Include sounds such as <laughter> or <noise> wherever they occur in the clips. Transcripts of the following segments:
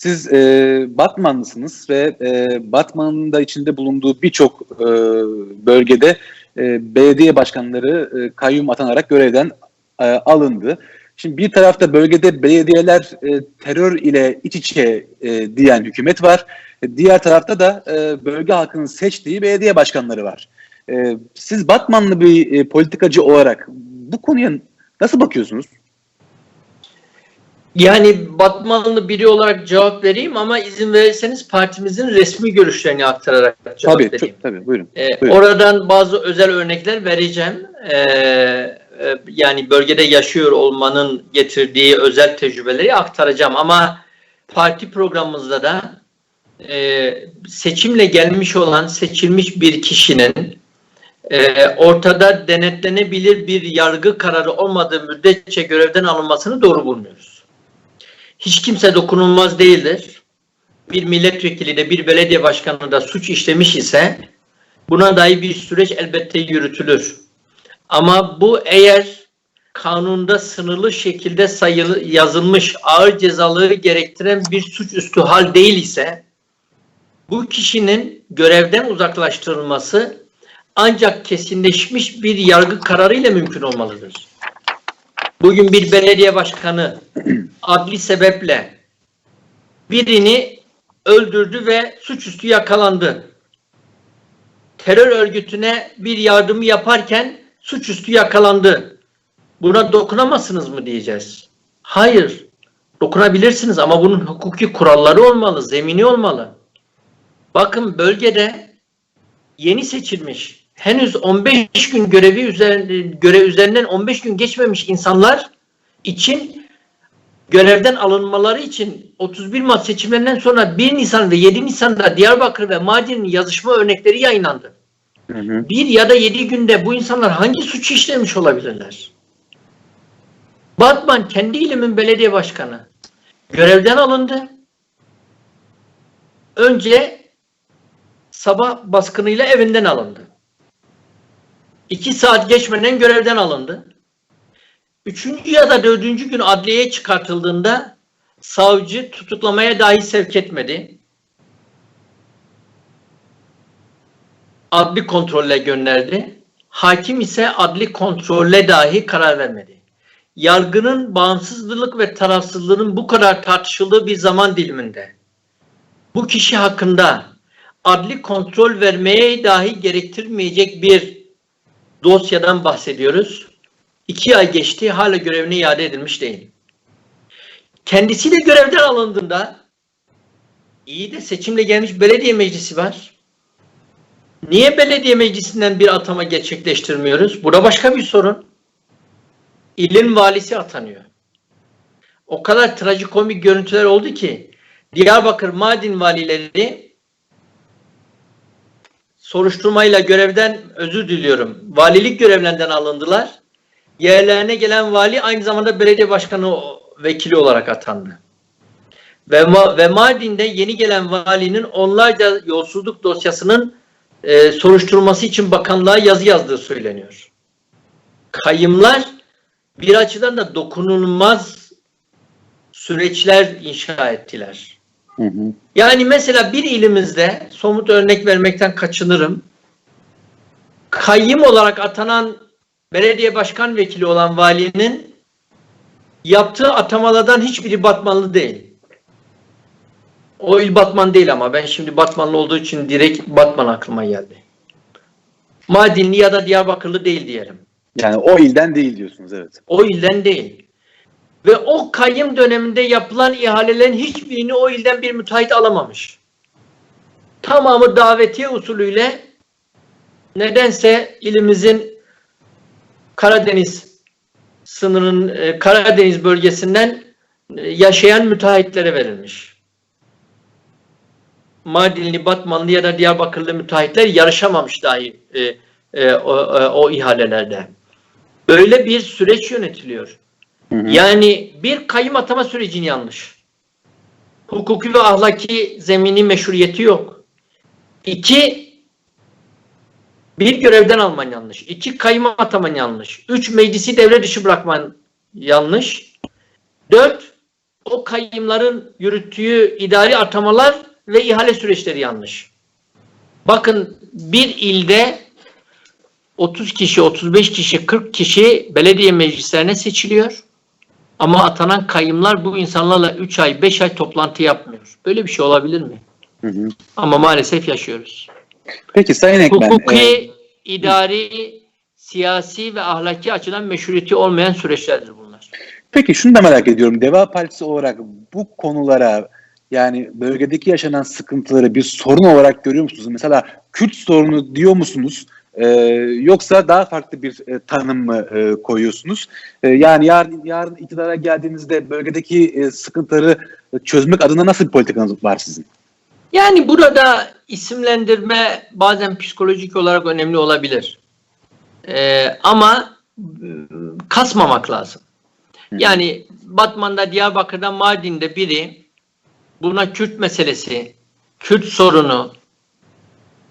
Siz e, Batmanlısınız ve e, Batman'ın da içinde bulunduğu birçok e, bölgede e, belediye başkanları e, kayyum atanarak görevden e, alındı. Şimdi bir tarafta bölgede belediyeler e, terör ile iç içe e, diyen hükümet var. E, diğer tarafta da e, bölge halkının seçtiği belediye başkanları var. E, siz Batmanlı bir e, politikacı olarak bu konuya nasıl bakıyorsunuz? Yani Batmanlı biri olarak cevap vereyim ama izin verirseniz partimizin resmi görüşlerini aktararak cevap Tabii, vereyim. çok, tabii buyurun. Ee, Buyurun. oradan bazı özel örnekler vereceğim. Ee, e, yani bölgede yaşıyor olmanın getirdiği özel tecrübeleri aktaracağım ama parti programımızda da e, seçimle gelmiş olan seçilmiş bir kişinin e, ortada denetlenebilir bir yargı kararı olmadığı müddetçe görevden alınmasını doğru bulmuyoruz. Hiç kimse dokunulmaz değildir. Bir milletvekili de bir belediye başkanı da suç işlemiş ise Buna dair bir süreç elbette yürütülür. Ama bu eğer kanunda sınırlı şekilde sayılı, yazılmış ağır cezaları gerektiren bir suçüstü hal değil ise bu kişinin görevden uzaklaştırılması ancak kesinleşmiş bir yargı kararıyla mümkün olmalıdır. Bugün bir belediye başkanı <clears throat> adli sebeple birini öldürdü ve suçüstü yakalandı terör örgütüne bir yardımı yaparken suçüstü yakalandı. Buna dokunamazsınız mı diyeceğiz? Hayır. Dokunabilirsiniz ama bunun hukuki kuralları olmalı, zemini olmalı. Bakın bölgede yeni seçilmiş, henüz 15 gün görevi üzerinde, görev üzerinden 15 gün geçmemiş insanlar için görevden alınmaları için 31 Mart seçimlerinden sonra 1 Nisan ve 7 Nisan'da Diyarbakır ve Mardin'in yazışma örnekleri yayınlandı. Hı hı. Bir ya da 7 günde bu insanlar hangi suç işlemiş olabilirler? Batman kendi ilimin belediye başkanı görevden alındı. Önce sabah baskınıyla evinden alındı. 2 saat geçmeden görevden alındı. Üçüncü ya da dördüncü gün adliyeye çıkartıldığında savcı tutuklamaya dahi sevk etmedi. Adli kontrolle gönderdi. Hakim ise adli kontrolle dahi karar vermedi. Yargının bağımsızlık ve tarafsızlığının bu kadar tartışıldığı bir zaman diliminde bu kişi hakkında adli kontrol vermeye dahi gerektirmeyecek bir dosyadan bahsediyoruz. İki ay geçti hala görevine iade edilmiş değil. Kendisi de görevden alındığında iyi de seçimle gelmiş belediye meclisi var. Niye belediye meclisinden bir atama gerçekleştirmiyoruz? Bu da başka bir sorun. İlin valisi atanıyor. O kadar trajikomik görüntüler oldu ki Diyarbakır Mardin valileri soruşturmayla görevden özür diliyorum. Valilik görevlerinden alındılar yerlerine gelen vali aynı zamanda belediye başkanı vekili olarak atandı. Ve, ve Mardin'de yeni gelen valinin onlarca yolsuzluk dosyasının e, soruşturulması için bakanlığa yazı yazdığı söyleniyor. Kayımlar bir açıdan da dokunulmaz süreçler inşa ettiler. Hı hı. Yani mesela bir ilimizde somut örnek vermekten kaçınırım. Kayyım olarak atanan belediye başkan vekili olan valinin yaptığı atamalardan hiçbiri Batmanlı değil. O il Batman değil ama ben şimdi Batmanlı olduğu için direkt Batman aklıma geldi. Mardinli ya da Diyarbakırlı değil diyelim. Yani o ilden değil diyorsunuz evet. O ilden değil. Ve o kayyım döneminde yapılan ihalelerin hiçbirini o ilden bir müteahhit alamamış. Tamamı davetiye usulüyle nedense ilimizin Karadeniz sınırın e, Karadeniz bölgesinden e, yaşayan müteahhitlere verilmiş. Mardinli, Batmanlı ya da Diyarbakırlı müteahhitler yarışamamış dahi e, e, o, e, o ihalelerde. Böyle bir süreç yönetiliyor. Hı hı. Yani bir kayyum atama sürecin yanlış. Hukuki ve ahlaki zemini meşruiyeti yok. İki, bir görevden alman yanlış. İki kayyum ataman yanlış. Üç meclisi devre dışı bırakman yanlış. Dört o kayyımların yürüttüğü idari atamalar ve ihale süreçleri yanlış. Bakın bir ilde 30 kişi, 35 kişi, 40 kişi belediye meclislerine seçiliyor. Ama atanan kayyımlar bu insanlarla 3 ay, 5 ay toplantı yapmıyor. Böyle bir şey olabilir mi? Hı hı. Ama maalesef yaşıyoruz. Peki Sayın Ekmen, Hukuki, e, idari, siyasi ve ahlaki açıdan meşruiyeti olmayan süreçlerdir bunlar. peki şunu da merak ediyorum. Deva Partisi olarak bu konulara yani bölgedeki yaşanan sıkıntıları bir sorun olarak görüyor musunuz? Mesela Kürt sorunu diyor musunuz? E, yoksa daha farklı bir e, tanım mı e, koyuyorsunuz? E, yani yarın, yarın iktidara geldiğinizde bölgedeki e, sıkıntıları çözmek adına nasıl bir politikanız var sizin? Yani burada isimlendirme bazen psikolojik olarak önemli olabilir. Ee, ama m, kasmamak lazım. Yani Batman'da, Diyarbakır'da, Mardin'de biri buna Kürt meselesi, Kürt sorunu,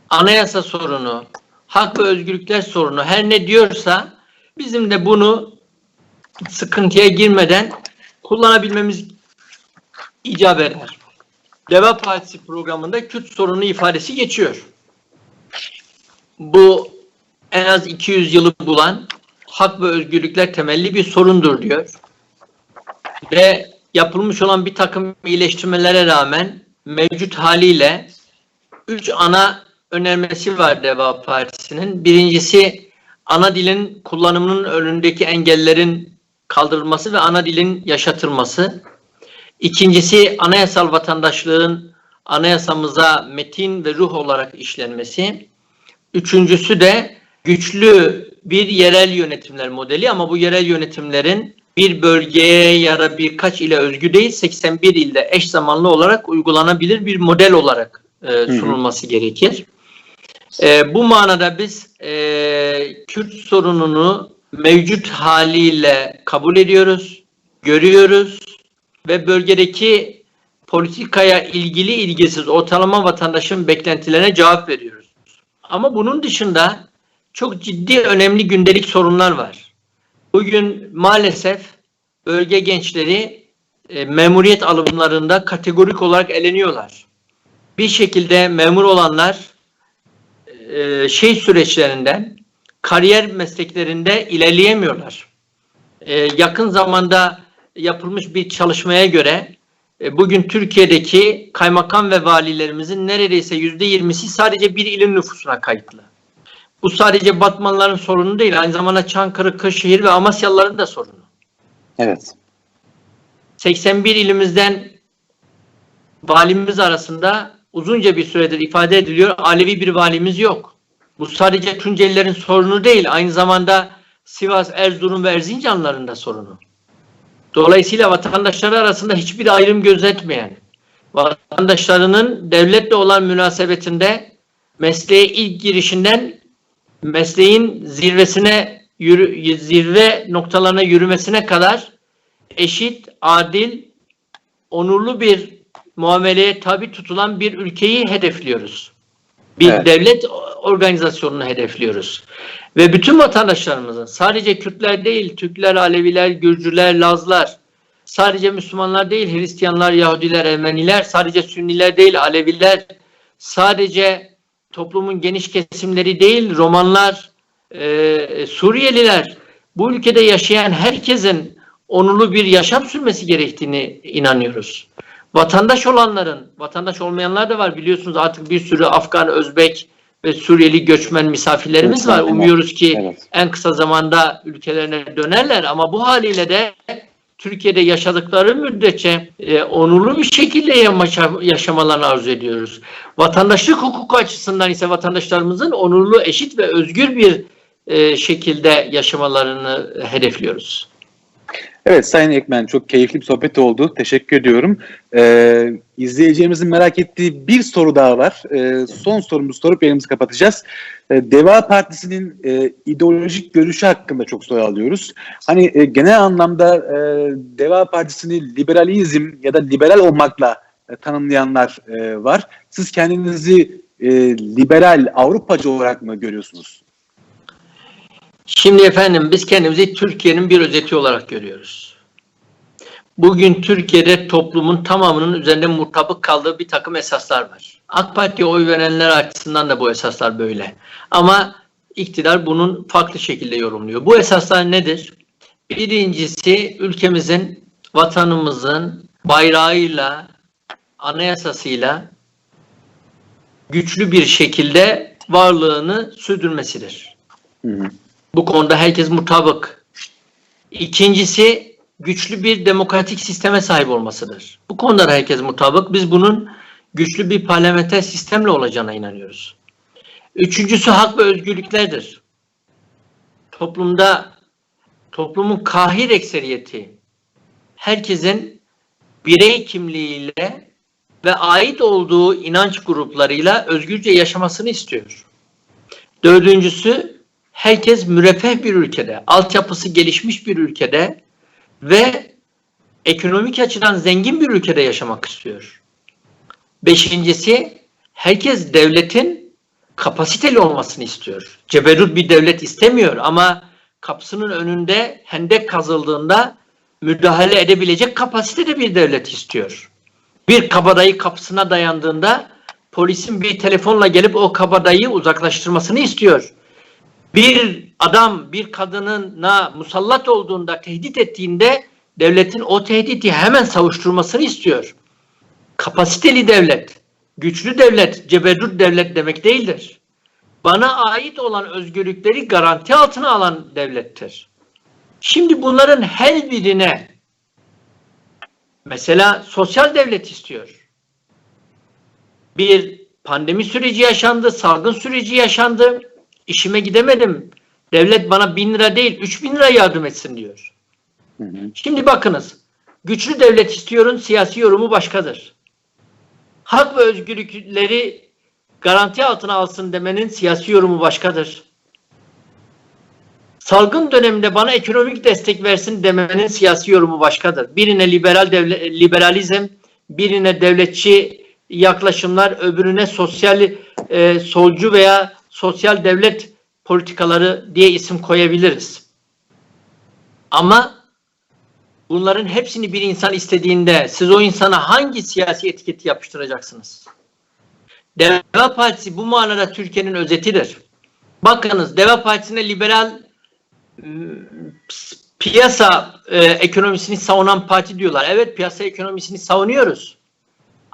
anayasa sorunu, hak ve özgürlükler sorunu her ne diyorsa bizim de bunu sıkıntıya girmeden kullanabilmemiz icap eder. Deva Partisi programında Kürt sorunu ifadesi geçiyor. Bu en az 200 yılı bulan hak ve özgürlükler temelli bir sorundur diyor. Ve yapılmış olan bir takım iyileştirmelere rağmen mevcut haliyle üç ana önermesi var Deva Partisi'nin. Birincisi ana dilin kullanımının önündeki engellerin kaldırılması ve ana dilin yaşatılması. İkincisi anayasal vatandaşlığın anayasamıza metin ve ruh olarak işlenmesi. Üçüncüsü de güçlü bir yerel yönetimler modeli ama bu yerel yönetimlerin bir bölgeye ya da birkaç ile özgü değil 81 ilde eş zamanlı olarak uygulanabilir bir model olarak e, sunulması gerekir. E, bu manada biz e, Kürt sorununu mevcut haliyle kabul ediyoruz, görüyoruz ve bölgedeki politikaya ilgili ilgisiz ortalama vatandaşın beklentilerine cevap veriyoruz. Ama bunun dışında çok ciddi önemli gündelik sorunlar var. Bugün maalesef bölge gençleri e, memuriyet alımlarında kategorik olarak eleniyorlar. Bir şekilde memur olanlar e, şey süreçlerinden kariyer mesleklerinde ilerleyemiyorlar. E, yakın zamanda yapılmış bir çalışmaya göre e, bugün Türkiye'deki kaymakam ve valilerimizin neredeyse yüzde yirmisi sadece bir ilin nüfusuna kayıtlı. Bu sadece Batmanların sorunu değil, aynı zamanda Çankırı, Kırşehir ve Amasyalıların da sorunu. Evet. 81 ilimizden valimiz arasında uzunca bir süredir ifade ediliyor. Alevi bir valimiz yok. Bu sadece Tuncelilerin sorunu değil, aynı zamanda Sivas, Erzurum ve Erzincanların da sorunu. Dolayısıyla vatandaşları arasında hiçbir ayrım gözetmeyen, vatandaşlarının devletle olan münasebetinde mesleğe ilk girişinden mesleğin zirvesine yürü, zirve noktalarına yürümesine kadar eşit, adil, onurlu bir muameleye tabi tutulan bir ülkeyi hedefliyoruz. Bir Evet. devlet organizasyonunu hedefliyoruz. Ve bütün vatandaşlarımızın sadece Kürtler değil, Türkler, Aleviler, Gürcüler, Lazlar, sadece Müslümanlar değil, Hristiyanlar, Yahudiler, Ermeniler, sadece Sünniler değil, Aleviler, sadece toplumun geniş kesimleri değil, Romanlar, e, Suriyeliler, bu ülkede yaşayan herkesin onurlu bir yaşam sürmesi gerektiğini inanıyoruz. Vatandaş olanların, vatandaş olmayanlar da var biliyorsunuz artık bir sürü Afgan, Özbek ve Suriyeli göçmen misafirlerimiz var. Umuyoruz ki Evet. en kısa zamanda ülkelerine dönerler ama bu haliyle de Türkiye'de yaşadıkları müddetçe e, onurlu bir şekilde yaşa, yaşamalarını arzu ediyoruz. Vatandaşlık hukuku açısından ise vatandaşlarımızın onurlu, eşit ve özgür bir e, şekilde yaşamalarını hedefliyoruz. Evet Sayın Ekmen çok keyifli bir sohbet oldu. Teşekkür ediyorum. Ee, izleyeceğimizin merak ettiği bir soru daha var. Ee, son sorumuzu sorup yayınımızı kapatacağız. Ee, Deva Partisi'nin e, ideolojik görüşü hakkında çok soru alıyoruz. Hani e, genel anlamda e, Deva Partisi'ni liberalizm ya da liberal olmakla e, tanımlayanlar e, var. Siz kendinizi e, liberal, Avrupacı olarak mı görüyorsunuz? Şimdi efendim biz kendimizi Türkiye'nin bir özeti olarak görüyoruz. bugün Türkiye'de toplumun tamamının üzerinde mutabık kaldığı bir takım esaslar var. AK Parti'ye oy verenler açısından da bu esaslar böyle. Ama iktidar bunun farklı şekilde yorumluyor. Bu esaslar nedir? Birincisi ülkemizin, vatanımızın bayrağıyla, anayasasıyla güçlü bir şekilde varlığını sürdürmesidir. Hı hı. Bu konuda herkes mutabık. İkincisi güçlü bir demokratik sisteme sahip olmasıdır. Bu konuda da herkes mutabık. Biz bunun güçlü bir parlamenter sistemle olacağına inanıyoruz. Üçüncüsü hak ve özgürlüklerdir. Toplumda toplumun kahir ekseriyeti herkesin birey kimliğiyle ve ait olduğu inanç gruplarıyla özgürce yaşamasını istiyor. Dördüncüsü herkes müreffeh bir ülkede, altyapısı gelişmiş bir ülkede ve ekonomik açıdan zengin bir ülkede yaşamak istiyor. Beşincisi herkes devletin kapasiteli olmasını istiyor. Ceberut bir devlet istemiyor ama kapısının önünde hendek kazıldığında müdahale edebilecek kapasitede bir devlet istiyor. Bir kabadayı kapısına dayandığında polisin bir telefonla gelip o kabadayıyı uzaklaştırmasını istiyor. Bir adam bir kadınına musallat olduğunda, tehdit ettiğinde devletin o tehdidi hemen savuşturmasını istiyor. Kapasiteli devlet, güçlü devlet, ceberut devlet demek değildir. Bana ait olan özgürlükleri garanti altına alan devlettir. Şimdi bunların her birine mesela sosyal devlet istiyor. Bir pandemi süreci yaşandı, salgın süreci yaşandı. İşime gidemedim. Devlet bana bin lira değil, üç bin lira yardım etsin diyor. Hı hı. Şimdi bakınız. Güçlü devlet istiyorun siyasi yorumu başkadır. Hak ve özgürlükleri garanti altına alsın demenin siyasi yorumu başkadır. Salgın döneminde bana ekonomik destek versin demenin siyasi yorumu başkadır. Birine liberal devle, liberalizm, birine devletçi yaklaşımlar, öbürüne sosyal e, solcu veya sosyal devlet politikaları diye isim koyabiliriz. Ama bunların hepsini bir insan istediğinde siz o insana hangi siyasi etiketi yapıştıracaksınız? Deva Partisi bu manada Türkiye'nin özetidir. Bakınız Deva Partisi'ne liberal ım, piyasa e, ekonomisini savunan parti diyorlar. Evet piyasa ekonomisini savunuyoruz.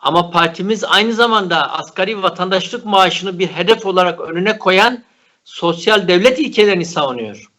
Ama partimiz aynı zamanda asgari vatandaşlık maaşını bir hedef olarak önüne koyan sosyal devlet ilkelerini savunuyor.